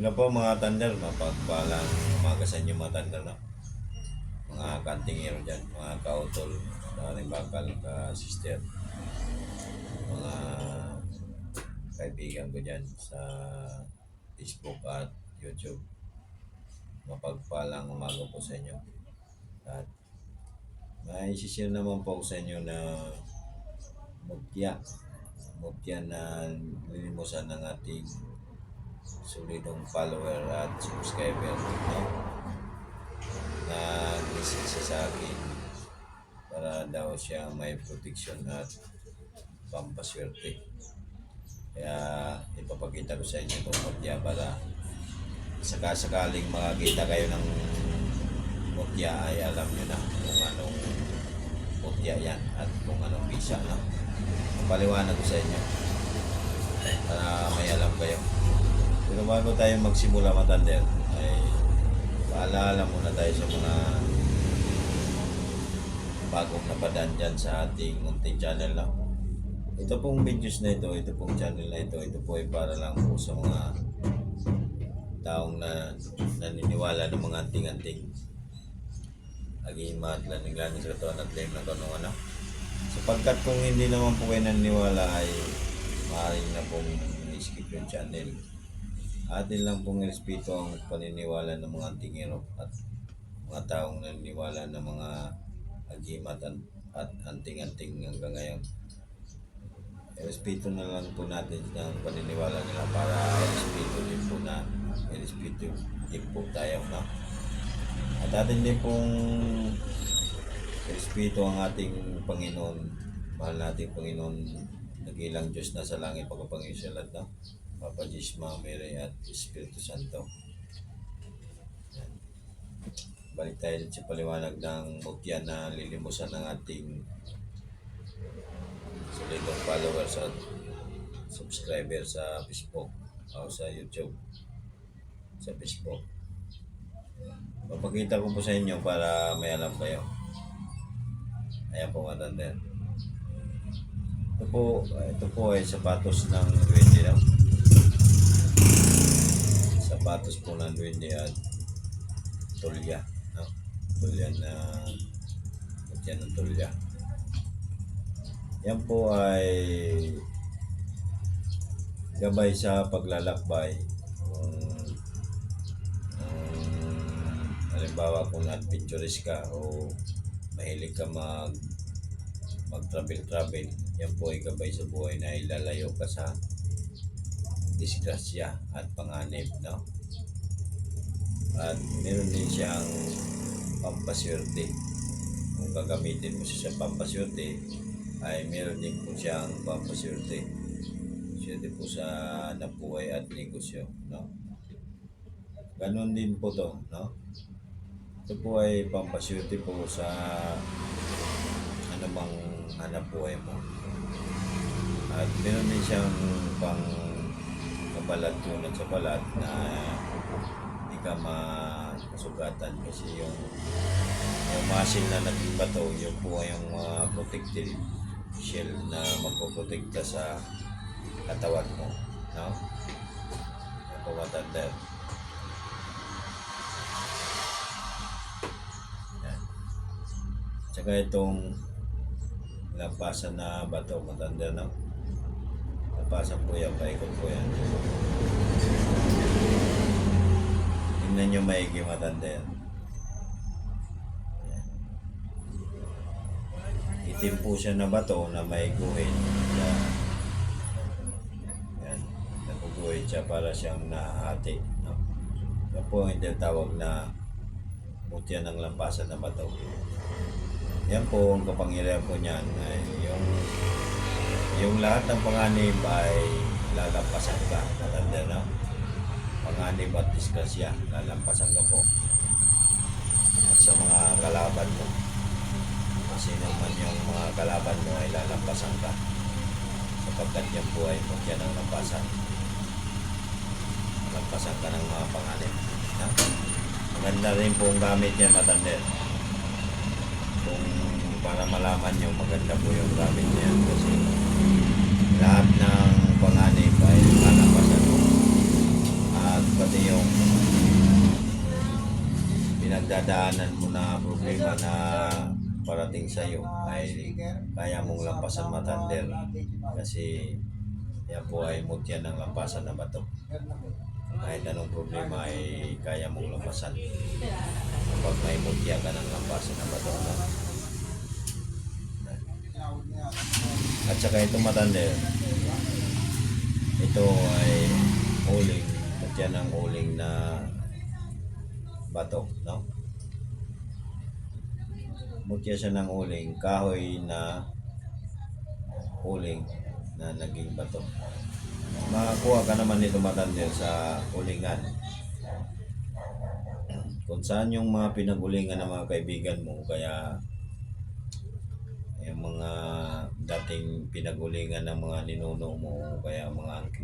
Sila po mga thunder, mapagpalang umaga sa inyo mga thunder, no? Mga kantingero dyan, mga kautol, maraming bakal, ka-sister, mga kaibigan ko dyan sa Facebook at YouTube. Mapagpalang umaga po sa inyo. At may share naman po sa inyo na mutya. Mutya na lilimusan ng ating solidong follower at subscriber no? na message siya sa akin para daw siya may protection at pampaswerte. Kaya ipapakita ko sa inyo itong mutya para sakasakaling makakita kayo ng mutya ay alam nyo na kung anong mutya yan at kung anong visa no? Paliwanag ko sa inyo para may alam kayo. Pero bago tayo magsimula matander, ay paalala muna tayo sa mga bagong napadaan dyan sa ating munting channel na. Ito pong videos na ito, ito pong channel na ito, ito po ay para lang po sa mga taong na naniniwala ng mga anting-anting agimat, laning-laning sa katawan at claim ng kanong ano. Sapagkat kung hindi naman po kayo naniniwala ay maaaring na pong skip yung channel. Atin lang pong respeto ang paniniwala ng mga antingero at mga taong naniniwala ng mga agimat at, at anting-anting hanggang ngayon. Respeto na lang po natin ang paniniwala nila para respeto din po na respeto din po tayo. No? At atin din pong respeto ang ating Panginoon. Mahal nating Panginoon, nagilang Diyos na sa langit pagkapangisalat na. Papa Jesus, Mama Mary at Espiritu Santo. Yan. Balik tayo sa paliwanag ng mutya na lilimusan ng ating solidong followers at subscriber sa Facebook o sa YouTube sa Facebook. Papakita ko po sa inyo para may alam kayo. Ayan po matanda. Ito po, ito po ay sapatos ng duwende no? Sapatos po ng duwende at tulya. No? Tulya na yan ng tulya. Yan po ay gabay sa paglalakbay. Kung um, halimbawa kung adventurous ka o mahilig ka mag mag travel travel yan po ay gabay sa buhay na ilalayo ka sa disgrasya at panganib no at meron din siyang pampaswerte kung gagamitin mo siya sa pampaswerte ay meron din po siyang pampaswerte swerte po sa nabuhay at negosyo no Ganon din po to, no? Ito po ay pampaswerte po sa bang hanap buhay mo. At meron din siyang pang kabalat tulad sa balat na hindi ka masugatan kasi yung yung muscle na naging bato, yun po yung mga protective shell na magpoprotekta sa katawan mo. No? Yan po matanda. Yan. Tsaka itong lampasan na bato, matanda na. Lampasan po yan, paikot po yan. Tingnan nyo maigi matanda yan. Itim po siya na bato na may. Yan. Yan. Naguguhit siya para siyang nahati. No? Yan po ang tinatawag na mutya ng lampasan na bato. Yan po ang kapangyarihan po niyan ay yung yung lahat ng panganib ay lalampasan ka. Matanda na. Panganib at disgrasya, lalampasan ka po. At sa mga kalaban mo, kasi naman yung mga kalaban mo ay lalampasan ka. Sapagkat yan po ay mutya ng lampasan. Lampasan ka ng mga panganib. Ha? Maganda rin po ang gamit niya matanda kung para malaman nyo maganda po yung gamit niya kasi lahat ng panganib ay lalampasan mo at pati yung pinagdadaanan mo na problema na parating sa iyo ay kaya mong lampasan matander kasi yan po ay mutya ng lampasan na bato. Kahit anong problema ay kaya mong lampasan. Kapag may mutya ka ng lampasan na bato. No? At saka ito matander, ito ay uling, mutya ng uling na bato, no? Mutya siya ng uling, kahoy na uling na naging bato. Makakuha ka naman nito matander sa ulingan. Kung saan yung mga pinagulingan ng mga kaibigan mo, kaya yung mga dating pinagulingan ng mga ninuno mo, kaya mga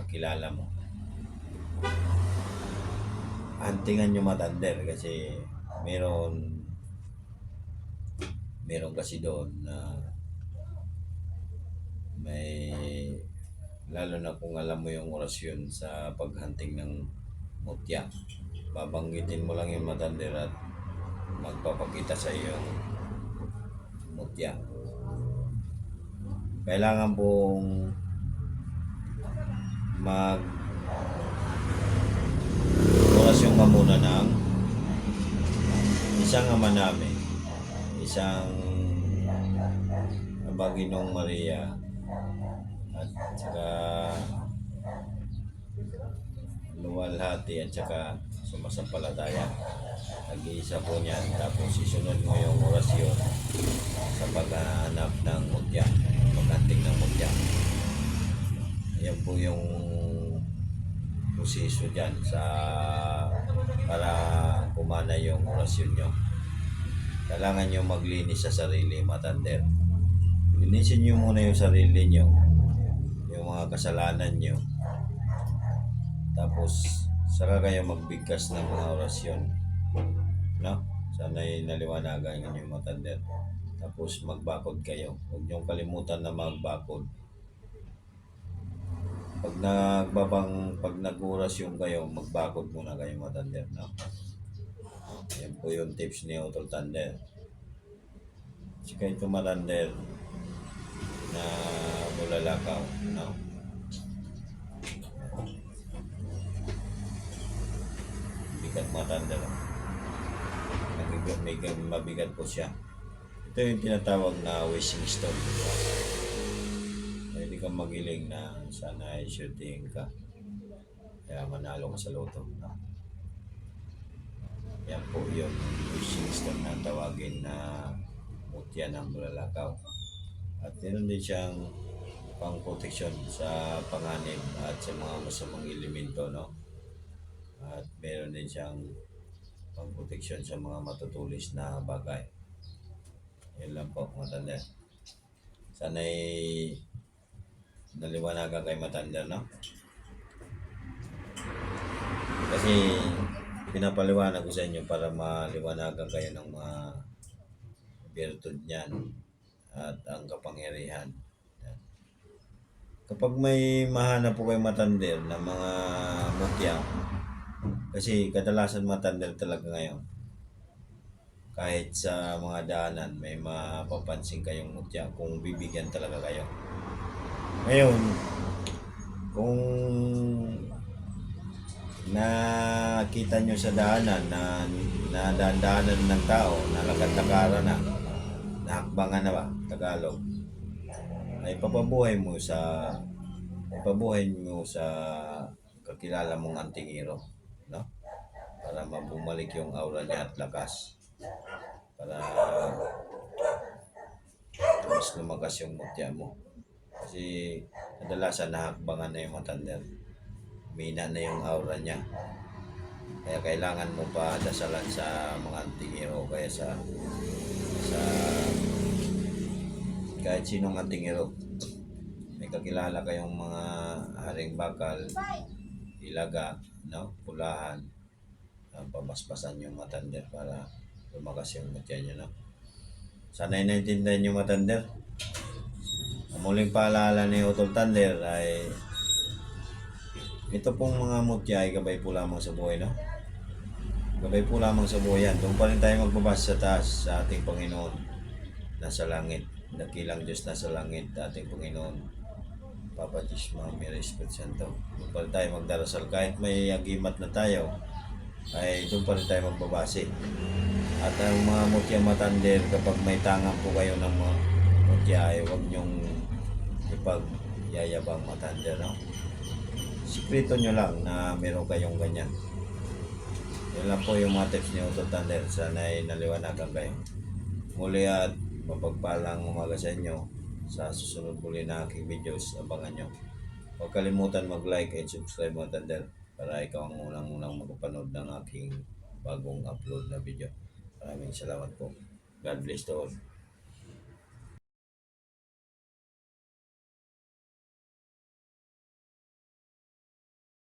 kakilala mo. Antingan nyo matander kasi meron meron kasi doon na may lalo na kung alam mo yung orasyon sa paghunting ng mutya. Babanggitin mo lang yung matander at magpapakita sa iyo yung mutya. Kailangan pong mag orasyon ka muna ng isang ama namin isang Baginong Maria. At saka luwalhati at saka sumasampalataya. Nag-iisa po niyan tapos isunod mo yung orasyon sa paghahanap ng mutya paghanting ng mutya. Yan po yung proseso dyan sa para kumana yung orasyon nyo kailangan nyo maglinis sa sarili matander. Linisin nyo muna yung sarili nyo yung mga kasalanan nyo. Tapos saka kayo magbigkas ng mga orasyon. No? Sana'y naliwanagan nyo yung matander. Tapos magbakod kayo. Huwag nyo kalimutan na magbakod. Pag nagbabang pag nag-orasyon kayo magbakod muna kayo matander. No yan po yung tips ni Otol Tander. Si kayo tumatander na bulalakaw no? Bigat matander nabigat may mabigat po siya. Ito yung tinatawag na wishing stone pwede kang magiling na sana ay shooting ka. Kaya manalo ka sa loto no? Yan po yung wishing stone na tawagin na mutya ng bulalakaw at meron din siyang pang protection sa panganib at sa mga masamang elemento no? At meron din siyang pang protection sa mga matutulis na bagay. Yun lang po matanda. Sana'y naliwanagan kay matanda no? Kasi pinapaliwanag ko sa inyo para maliwanagan kayo ng mga virtud niyan at ang kapangyarihan. Kapag may mahanap po kayo matander na mga mutya, kasi kadalasan matander talaga ngayon. Kahit sa mga daanan, may mapapansin kayong mutya kung bibigyan talaga kayo. Ngayon, kung nakita nyo sa daanan na nadadaanan ng tao, nalakad-lakaran na, nahakbangan na ba, Tagalog, ay papabuhay mo sa ipabuhay mo sa kakilala mong antingiro, no? Para mabumalik yung aura niya at lakas. Para mas lumakas yung mutya mo. Kasi kadalasan nahakbangan na yung matander. Mina na yung aura niya. Kaya kailangan mo pa dasalan sa mga antingiro kaya sa sa kahit sinong antingiro. May kakilala kayong mga haring bakal, ilaga, no? pulahan, uh, pamaspasan yung matander para lumakas yung mutya nyo, no? Sana'y naintindihan yung matander. Ang muling paalala ni Utol Thunder ay ito pong mga mutya ay gabay po lamang sa buhay, no? Gabay po lamang sa buhayan. Doon pa rin tayo magbabasa sa taas sa ating Panginoon. Nasa langit. Dakilang Diyos nasa langit, ating Panginoon. Papa Diyos, Mami, Espiritu Santo. Doon pa rin tayo magdarasal. Kahit may agimat na tayo, ay doon pa rin tayo magbabase. At ang mga mutya matander, kapag may tangang po kayo ng mga mutya, ay huwag niyong ipagyayabang matander, no? Sikreto nyo lang na meron kayong ganyan. Yan lang po yung mga tips ni Auto Thunder. Sana ay naliwanagan kayo. Muli at mapagpalang umaga sa inyo. Sa susunod muli na aking videos, abangan nyo. Huwag kalimutan mag-like and subscribe mga Thunder para ikaw ang unang-unang makapanood ng aking bagong upload na video. Maraming salamat po. God bless to all.